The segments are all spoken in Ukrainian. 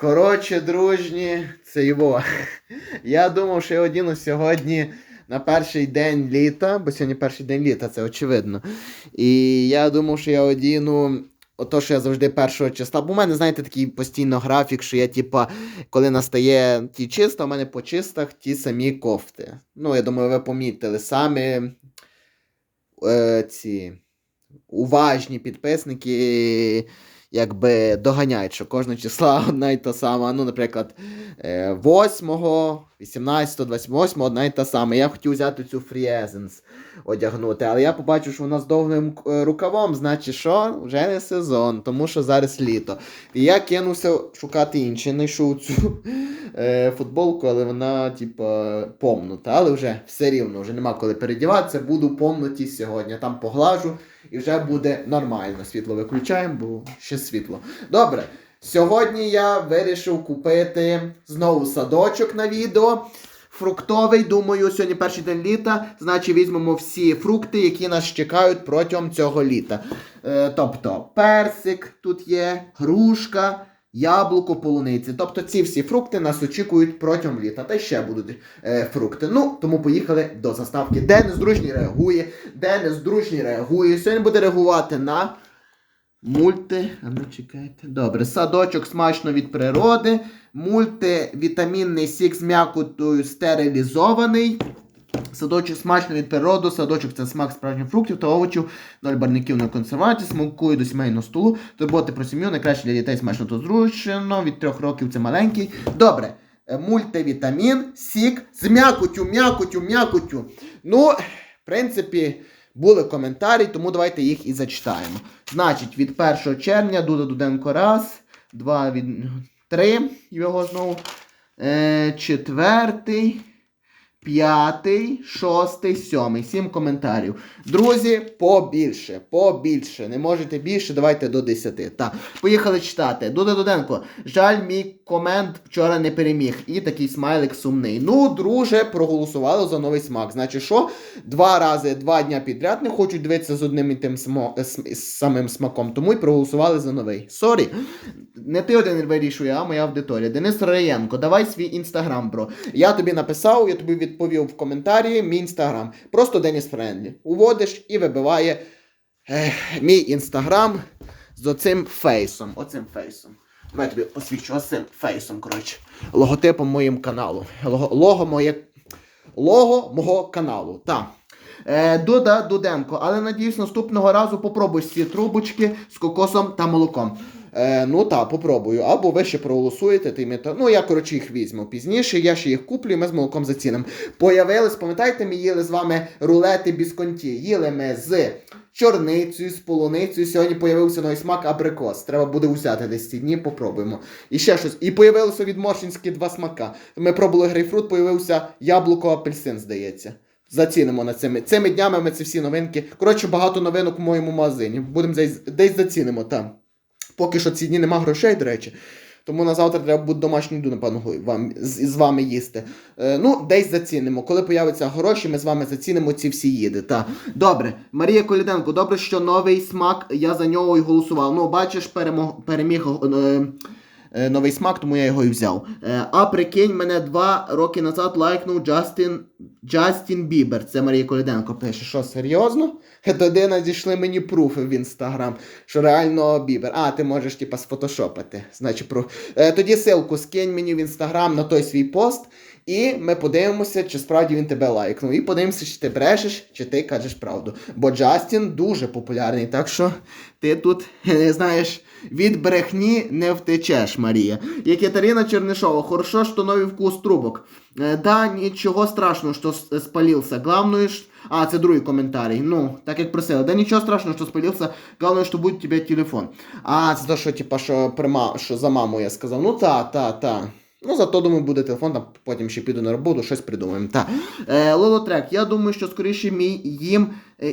Коротше, дружні, це його. Я думав, що я одіну сьогодні на перший день літа, бо сьогодні перший день літа, це очевидно. І я думав, що я одіну. Ото, що я завжди першого числа. Бо у мене, знаєте, такий постійно графік, що я, типа, коли настає ті числа, у мене по чистах ті самі кофти. Ну, я думаю, ви помітили самі е, ці уважні підписники якби доганяють, що кожного числа одна й та сама. Ну, наприклад, е, 8, 18, 28 одна й та сама. Я хотів взяти цю Фріезенс одягнути, але я побачив, що вона з довгим е, рукавом, значить, що вже не сезон, тому що зараз літо. І я кинувся шукати інше. Знайшов цю е, футболку, але вона, типа, помнута. Але вже все рівно, вже нема коли передіватися. Буду помнуті сьогодні. Там поглажу і вже буде нормально. Світло виключаємо, бо ще світло. Добре. Сьогодні я вирішив купити знову садочок на відео. Фруктовий, думаю, сьогодні перший день літа, значить візьмемо всі фрукти, які нас чекають протягом цього літа. Е, тобто персик тут є, грушка, яблуко, полуниці. Тобто ці всі фрукти нас очікують протягом літа. Та ще будуть е, фрукти. Ну, тому поїхали до заставки. Денис дружній реагує, Денис дружній реагує. Сьогодні буде реагувати на мульти. А ну чекайте. Добре, садочок смачно від природи. Мультивітамінний сік з м'якотою стерилізований. Садочок смачно від природи, садочок це смак справжніх фруктів та овочів, ноль барників на консервації, смакує до сімейного столу, турботи про сім'ю, найкраще для дітей смачно та зручно, від трьох років це маленький. Добре, е, мультивітамін, сік з м'якотю, м'якотю, м'якотю. Ну, в принципі, були коментарі, тому давайте їх і зачитаємо. Значить, від 1 червня Дуда Дуденко раз, два від три його знову. Е, четвертий. П'ятий, шостий, сьомий. Сім коментарів. Друзі, побільше, побільше. Не можете більше, давайте до 10. Так, поїхали читати. Дуда Дуденко. Жаль, мій комент вчора не переміг. І такий смайлик сумний. Ну, друже, проголосували за новий смак. Значить, що? Два рази, два дня підряд не хочуть дивитися з одним і тим смо... самим смаком. Тому й проголосували за новий. Сорі. Не ти один вирішує, а моя аудиторія. Денис Раєнко, давай свій інстаграм, бро. Я тобі написав, я тобі відповів в коментарі мій інстаграм. Просто Деніс Френдлі. Уводиш і вибиває ех, мій інстаграм з оцим фейсом. Оцим фейсом. Давай тобі посвідчу оцим фейсом, коротше. Логотипом моїм каналу. Лого, лого моє. Лого мого каналу. Так. Е, Дуда Дуденко, але надіюсь, наступного разу попробуй ці трубочки з кокосом та молоком. Е, ну так, попробую. Або ви ще проголосуєте, ти мета. Ну, я, коротше, їх візьму пізніше, я ще їх куплю, і ми з молоком зацінимо. Появились, пам'ятаєте, ми їли з вами рулети бісконті. Їли ми з чорницею, з полуницею. Сьогодні появився новий смак абрикос. Треба буде взяти десь ці дні, попробуємо. І ще щось. І появилося від Моршинські два смака. Ми пробували грейпфрут, появився яблуко апельсин, здається. Зацінимо на цими. Цими днями ми ці всі новинки. Коротше, багато новинок в моєму магазині. Будемо десь зацінимо там. Поки що ці дні нема грошей, до речі. Тому на завтра треба буде домашню їду, напевно, вам, з, з вами їсти. Е, ну, десь зацінимо. Коли появляться гроші, ми з вами зацінимо ці всі їди. Та. Добре, Марія Коліденко, добре, що новий смак, я за нього і голосував. Ну, бачиш, перемог, переміг. Е, Новий смак, тому я його і взяв. Е, а прикинь, мене два роки назад лайкнув Джастін Джастін Бібер. Це Марія Коліденко пише. Що, серйозно? Е, Тоді надійшли мені пруфи в інстаграм, що реально Бібер. А, ти можеш типа сфотошопити. Значить, пруф. Е, тоді ссылку скинь мені в інстаграм на той свій пост. І ми подивимося, чи справді він тебе лайкнув. І подивимося, чи ти брешеш, чи ти кажеш правду. Бо Джастін дуже популярний, так що ти тут знаєш, від брехні не втечеш, Марія. І Катерина Чернишова, хорошо, що новий вкус трубок. Е, да, нічого страшного, що с- спалился. Главное, ш- а, це другий коментарій. Ну, так як просили. Да нічого страшного, що спалился. Главное, що буде тебе телефон. А, це то, що, типа, що, при ма... що за маму я сказав. Ну, та, та, та. Ну, зато, думаю, буде телефон, там потім ще піду на роботу, щось придумаємо. Так. Е, Лолотрек, я думаю, що скоріше мій їм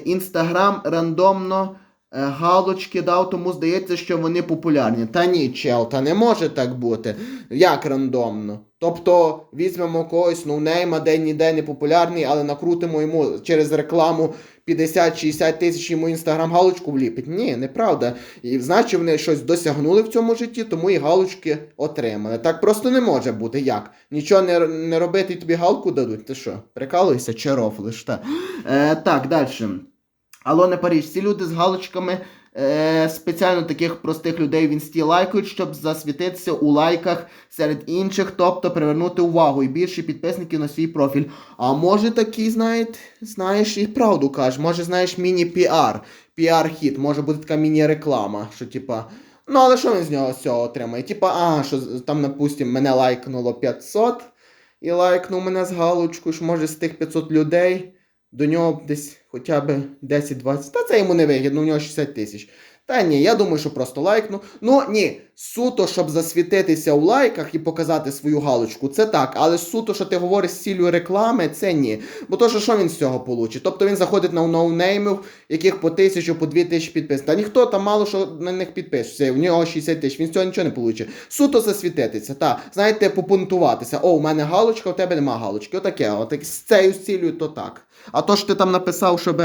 інстаграм рандомно галочки дав, тому здається, що вони популярні. Та ні, чел, та не може так бути. Як рандомно? Тобто візьмемо когось ноунейма, день ніде не популярний, але накрутимо йому через рекламу 50-60 тисяч йому інстаграм галочку вліпить. Ні, неправда. І значить вони щось досягнули в цьому житті, тому і галочки отримали. Так просто не може бути. Як? Нічого не, не робити і тобі галку дадуть. Ти що? Прикалуєшся чи рофлиш? Та. Е, так, далі. Алло, не Париж, ці люди з галочками е, спеціально таких простих людей в інсті лайкають, щоб засвітитися у лайках серед інших, тобто привернути увагу і більше підписників на свій профіль. А може такий, знаєте, знаєш, і правду кажеш, може, знаєш, міні-піар, піар-хіт, може бути така міні-реклама, що типа. Ну, але що він з нього з цього отримає? Типа, а, що там, допустим, мене лайкнуло 500 і лайкнув мене з галочкою, що може з тих 500 людей до нього десь хоча б 10-20. Та це йому не вигідно, у нього 60 тисяч. Та ні, я думаю, що просто лайкну. Ну ні, суто, щоб засвітитися у лайках і показати свою галочку, це так. Але суто, що ти говориш з цілею реклами, це ні. Бо то, що, він з цього получить? Тобто він заходить на ноунеймів, яких по тисячу, по дві тисячі підписів. Та ніхто там мало що на них підпишеться. В нього 60 тисяч, він з цього нічого не получить. Суто засвітитися, та, знаєте, попунтуватися. О, у мене галочка, у тебе нема галочки. Отаке, отак, з цією цілею, то так. А то, що ти там написав, щоб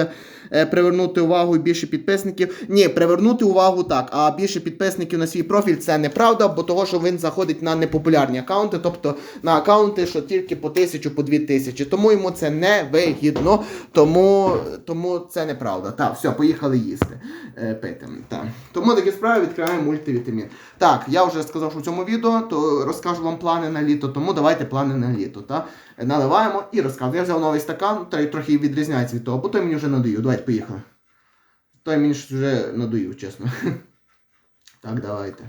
е, привернути увагу і більше підписників. Ні, привернути увагу так, а більше підписників на свій профіль це неправда, бо того, що він заходить на непопулярні аккаунти, тобто на аккаунти, що тільки по тисячу, по дві тисячі. Тому йому це не вигідно, тому, тому це неправда. Так, все, поїхали їсти. Е, пити. Так. Тому такі справи відкриваємо мультивітамін. Так, я вже сказав, що в цьому відео, то розкажу вам плани на літо, тому давайте плани на літо. Та? Наливаємо і розказуємо. Я взяв новий стакан, трохи відрізняється від того, бо той мені вже надоїв. Давайте поїхали. Той мені вже надоїв, чесно. Так, давайте.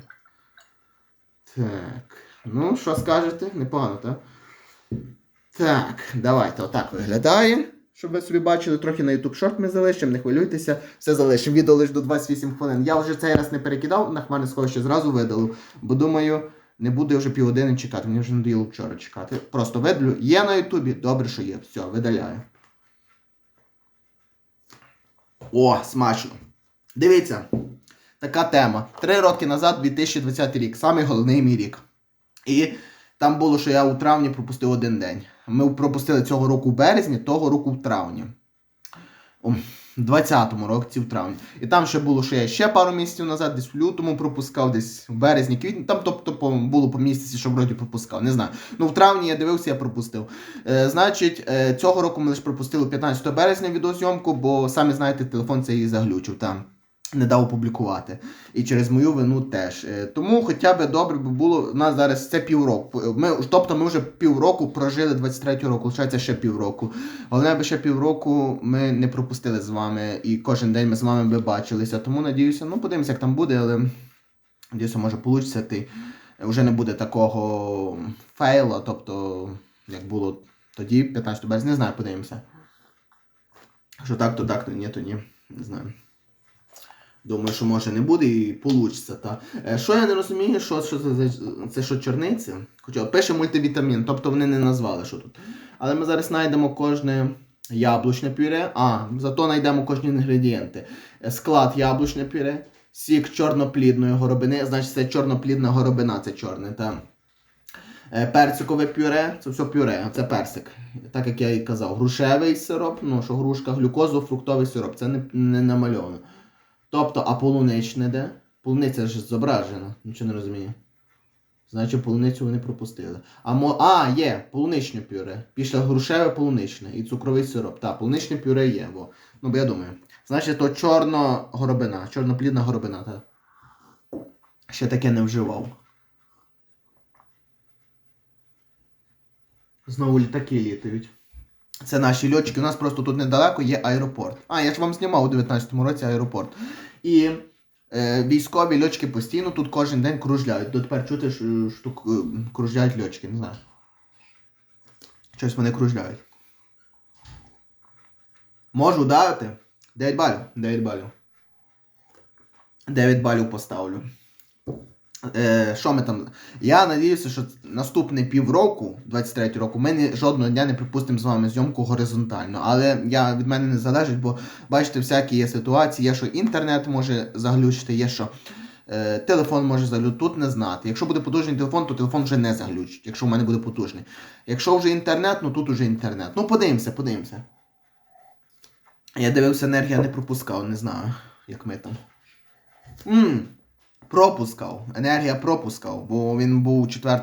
Так. Ну, що скажете? Непогано, так? Так, давайте, отак виглядає. Щоб ви собі бачили, трохи на YouTube шорт ми залишимо, не хвилюйтеся, все залишимо. Відео лише до 28 хвилин. Я вже цей раз не перекидав, на хмарне сховище зразу видалив, бо думаю, не буде вже півгодини чекати. Мені вже надоїло вчора чекати. Просто видалю. Є на Ютубі, добре, що є. Все, видаляю. О, смачно. Дивіться, така тема. Три роки назад, 2020 рік, самий головний мій рік. І там було, що я у травні пропустив один день. Ми пропустили цього року в березні, того року в травні. У 20-му році в травні. І там ще було, що я ще пару місяців назад, десь в лютому пропускав, десь в березні, квітні. Там тобто було по місяці, що вроді пропускав. Не знаю. Ну в травні я дивився, я пропустив. Е, значить, е, цього року ми лише пропустили 15 березня відеозйомку, бо самі знаєте, телефон цей заглючив там. Не дав опублікувати. І через мою вину теж. Е, Тому хоча б добре би було. У нас зараз це півроку. Ми, тобто ми вже півроку прожили 23 року, лишається ще півроку. Головне би ще півроку ми не пропустили з вами, і кожен день ми з вами би бачилися. Тому надіюся, ну подивимося, як там буде, але надіюся, може вийде. Ти вже не буде такого фейла, тобто, як було тоді, 15 березня, не знаю, подивимося. Що так, то так, то ні, то ні. Не знаю. Думаю, що може не буде і получиться. Та. Е, Що я не розумію, що, що це, це що чорниці? Хоча пише мультивітамін, тобто вони не назвали, що тут. Але ми зараз знайдемо кожне яблучне пюре. А, зато знайдемо кожні інгредієнти. Е, Склад яблучне пюре, сік чорноплідної горобини, значить це чорноплідна горобина, це чорне. Та. Е, Персикове пюре, це все пюре, це персик. Так як я і казав, грушевий сироп, ну що грушка, глюкозо-фруктовий сироп, це не, не намальовано. Тобто, а полуничне де? Полуниця ж зображена, нічого не розумію. Значить, полуницю вони пропустили. А, мо... а є, полуничне пюре. Після грушеве полуничне і цукровий сироп. Так, полуничне пюре є, бо. Ну, бо я думаю. Значить, то чорно горобина, чорноплідна горобина, так. Ще таке не вживав. Знову літаки літають. Це наші льотчики. У нас просто тут недалеко є аеропорт. А, я ж вам знімав у 19-му році аеропорт. І е, військові льотчики постійно тут кожен день кружляють. Дотепер чути, що, що е, кружляють льотчики, не знаю. Щось вони кружляють. Можу дати. 9 балів. 9 балів. 9 балів поставлю. Е, що ми там? Я надіюся, що наступне півроку, 23 року, ми не, жодного дня не припустимо з вами зйомку горизонтально. Але я від мене не залежить, бо бачите, всякі є ситуації, є, що інтернет може заглючити, є що. Е, телефон може заглючити, тут не знати. Якщо буде потужний телефон, то телефон вже не заглючить, якщо в мене буде потужний. Якщо вже інтернет, ну тут уже інтернет. Ну подивимося, подивимося. Я дивився, енергія не пропускав, не знаю, як ми там. Ммм, пропускав. Енергія пропускав, бо він був 4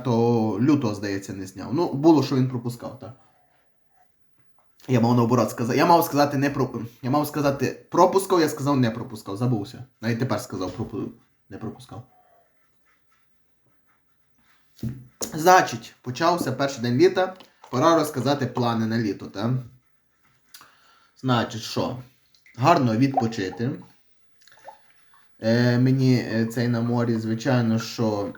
лютого, здається, не зняв. Ну, було, що він пропускав, так. Я мав наоборот сказати. Я мав сказати не про. Я мав сказати пропускав, я сказав не пропускав. Забувся. Навіть тепер сказав пропу... не пропускав. Значить, почався перший день літа. Пора розказати плани на літо, так? Значить, що? Гарно відпочити. Е, мені е, цей на морі, звичайно, що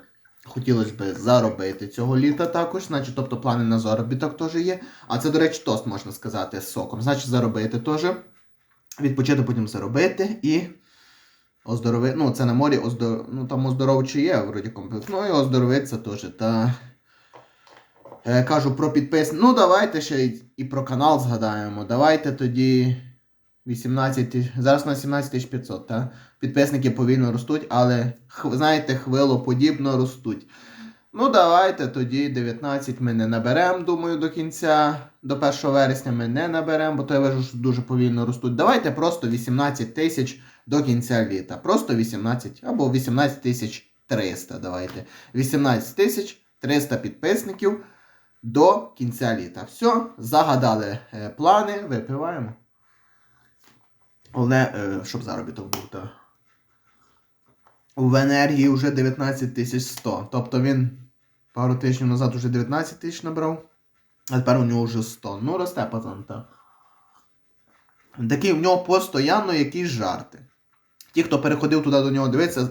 хотілося б заробити цього літа також. Значить, тобто плани на заробіток теж є. А це, до речі, тост можна сказати з соком. Значить, заробити теж. Відпочити, потім заробити і оздоровити. Ну, це на морі оздор... ну, там оздоровчі є, вроді комплекс. Ну і оздоровитися теж. Та... Е, кажу про підпис. Ну, давайте ще і про канал згадаємо. Давайте тоді 18 тисяч. Зараз на 17 500, так? Підписники повільно ростуть, але, знаєте, хвилоподібно ростуть. Ну, давайте тоді 19 ми не наберемо, думаю, до кінця. До 1 вересня ми не наберемо, бо то я вижу, що дуже повільно ростуть. Давайте просто 18 тисяч до кінця літа. Просто 18 або 18 тисяч 300. Давайте. 18 тисяч 300 підписників до кінця літа. Все, загадали е, плани, випиваємо. Головне, е, щоб заробіток був, так. В енергії вже 19 тисяч 100. Тобто він пару тижнів назад вже 19 тисяч набрав, а тепер у нього вже 100. Ну, росте пацан, так. Такий в нього постійно якісь жарти. Ті, хто переходив туди до нього дивитися,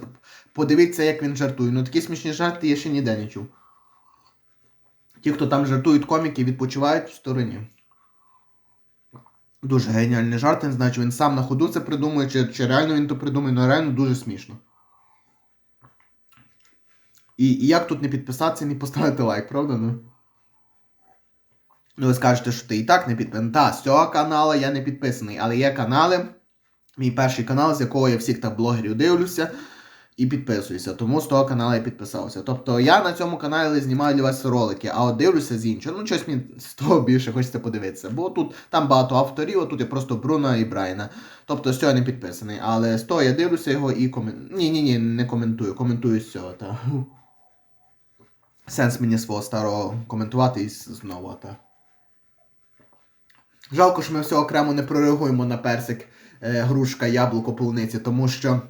подивіться, як він жартує. Ну такі смішні жарти я ще ніде не чув. Ті, хто там жартують коміки, відпочивають в стороні. Дуже геніальний жарт, не знаю, чи він сам на ходу це придумує, чи, чи реально він то придумує, але реально дуже смішно. І, і як тут не підписатися і не поставити лайк, правда? Ну? Ну, ви скажете, що ти і так не підписаний. Та, з цього каналу я не підписаний, але є канали. Мій перший канал, з якого я всіх так блогерів дивлюся і підписуюся. Тому з того каналу я підписався. Тобто я на цьому каналі знімаю для вас ролики, а от дивлюся з іншого. Ну, щось мені з того більше хочеться подивитися. Бо тут там багато авторів, а тут є просто Бруно і Брайана. Тобто з цього я не підписаний. Але з того я дивлюся його і коментую. Ні, ні, ні, не коментую. Коментую з цього, та. Сенс мені свого старого коментувати і знову, та. Жалко, що ми все окремо не прореагуємо на персик, е, грушка, яблуко, полуниці, тому що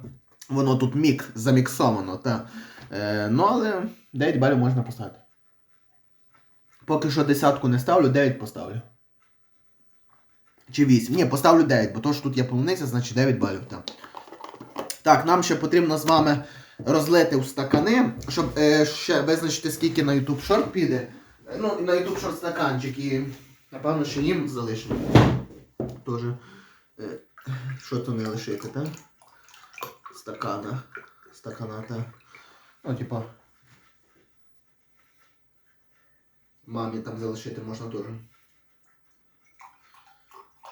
воно тут мік заміксовано, та. Е, ну, але 9 балів можна поставити. Поки що десятку не ставлю, 9 поставлю. Чи 8. Ні, поставлю 9, бо то що тут є полуниця, значить 9 балів. Так. так, нам ще потрібно з вами розлити в стакани, щоб е, ще визначити, скільки на YouTube Short піде. Е, Ну, на YouTube Short стаканчик і напевно, що їм залишимо. Тоже. Е, що то не лишити, так? Стакана. Стакана, так. Ну, типа. Мамі там залишити можна теж.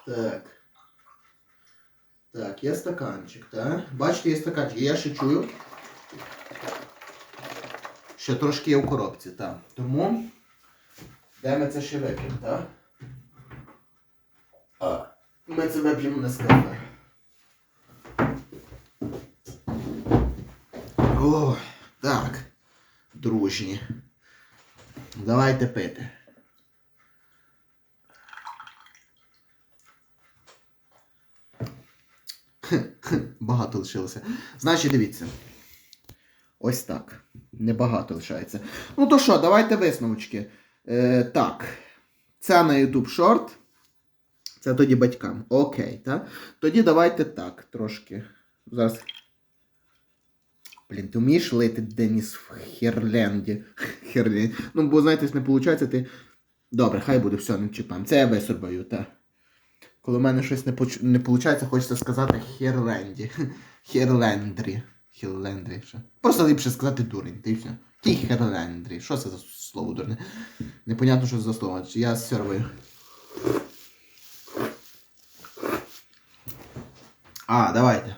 Так. Так, є стаканчик, так? Бачите, є стаканчик. Я ще чую. Ще трошки є в коробці, так. Тому. Де ми це ще вип'ємо, так? А, ми це вип'ємо на кафе. О, так. Дружні. Давайте пити. Багато лишилося. Значить, дивіться. Ось так. Небагато лишається. Ну то що, давайте висновочки. Е, так. Це на YouTube Short. Це тоді батькам. Окей, так? Тоді давайте так, трошки. Зараз. Блін, ти вмієш лити Деніс в Херленді? Херленді. Ну, бо знаєте, не виходить, ти. Добре, хай буде, все, не чіпаємо. Це я висорбаю, так. Коли в мене щось не, поч... не виходить, хочеться сказати Херленді. Херлендрі. Хілендрі. Що? Просто ліпше сказати дурень, ти все. Ті Хілендрі. Що це за слово дурне? Непонятно, що це за слово. Я сервую. А, давайте.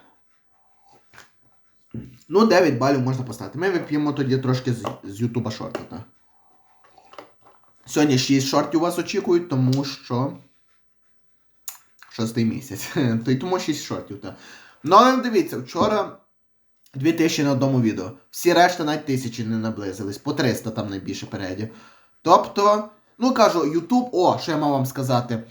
Ну, 9 балів можна поставити. Ми вип'ємо тоді трошки з, Ютуба шорта, так. Сьогодні 6 шортів вас очікують, тому що. Шостий місяць. Тому 6 шортів, так. Ну, але дивіться, вчора 2000 на одному відео. Всі решта навіть тисячі не наблизились. По 300 там найбільше переді. Тобто, ну кажу, Ютуб, о, що я мав вам сказати.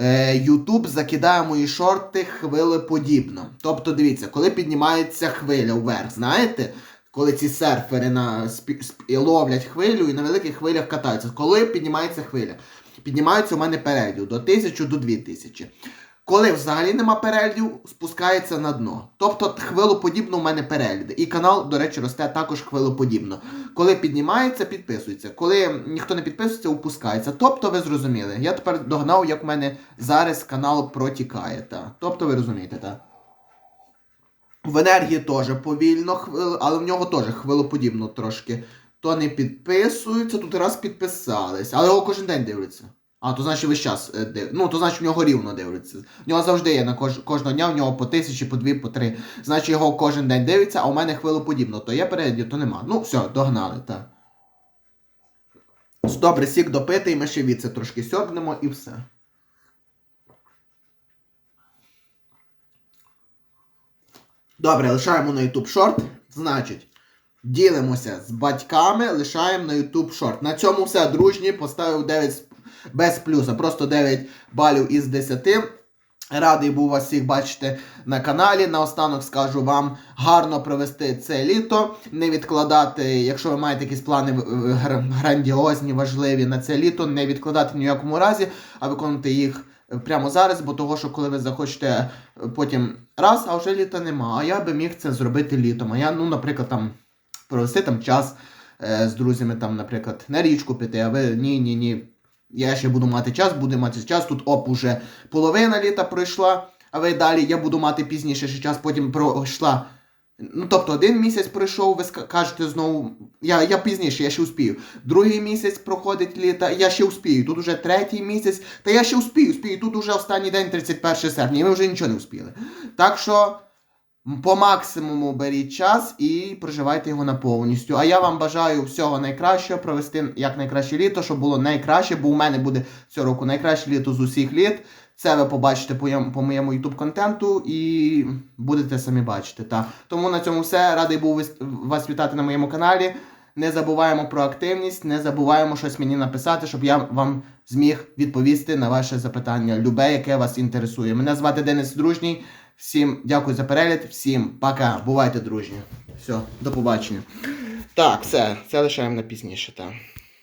Е, Ютуб закидає мої шорти хвилеподібно. Тобто, дивіться, коли піднімається хвиля вверх, знаєте? Коли ці серфери на спі, спі- ловлять хвилю і на великих хвилях катаються. Коли піднімається хвиля? Піднімаються у мене передів до 1000 до 2000. Коли взагалі нема переглядів, спускається на дно. Тобто хвилоподібно у мене перегляди. І канал, до речі, росте також хвилоподібно. Коли піднімається, підписується. Коли ніхто не підписується, опускається. Тобто ви зрозуміли. Я тепер догнав, як у мене зараз канал протікає. Та. Тобто ви розумієте, так? В енергії теж повільно, але в нього теж хвилоподібно трошки. То не підписуються, тут раз підписались. Але його кожен день дивляться. А, то значить весь час е, див... Ну, то значить в нього рівно дивляться. В нього завжди є на кож... кожного дня, в нього по тисячі, по дві, по три. Значить його кожен день дивиться, а у мене хвилоподібно. То є переді, то нема. Ну, все, догнали, так. Добре, сік допитий, ми ще від це трошки сьорбнемо і все. Добре, лишаємо на YouTube шорт. Значить, ділимося з батьками, лишаємо на YouTube шорт. На цьому все, дружні, поставив 9 з- без плюса, просто 9 балів із 10. Радий був вас всіх бачити на каналі. Наостанок скажу вам гарно провести це літо, не відкладати, якщо ви маєте якісь плани е, грандіозні, важливі на це літо, не відкладати в якому разі, а виконувати їх прямо зараз, бо того, що коли ви захочете е, потім раз, а вже літа нема. А я би міг це зробити літом. А я, ну, наприклад, там провести там час е, з друзями, там, наприклад, на річку піти, а ви ні, ні, ні. Я ще буду мати час, буду мати час. Тут оп, уже половина літа пройшла, а ви далі я буду мати пізніше ще час, потім пройшла. Ну, тобто один місяць пройшов, ви кажете знову, я, я пізніше, я ще успію. Другий місяць проходить літа, я ще успію. Тут уже третій місяць, та я ще успію, успію. Тут уже останній день 31 серпня, і ви вже нічого не успіли. Так що по максимуму беріть час і проживайте його на повністю. А я вам бажаю всього найкращого, провести як найкраще літо, щоб було найкраще, бо у мене буде цього року найкраще літо з усіх літ. Це ви побачите по, по моєму YouTube контенту і будете самі бачити. Та. Тому на цьому все. Радий був вас вітати на моєму каналі. Не забуваємо про активність, не забуваємо щось мені написати, щоб я вам зміг відповісти на ваше запитання, любе, яке вас інтересує. Мене звати Денис Дружній. Всім дякую за перегляд, всім пока. Бувайте дружні. Все, до побачення. Так, все, це лишаємо на пізніше, так.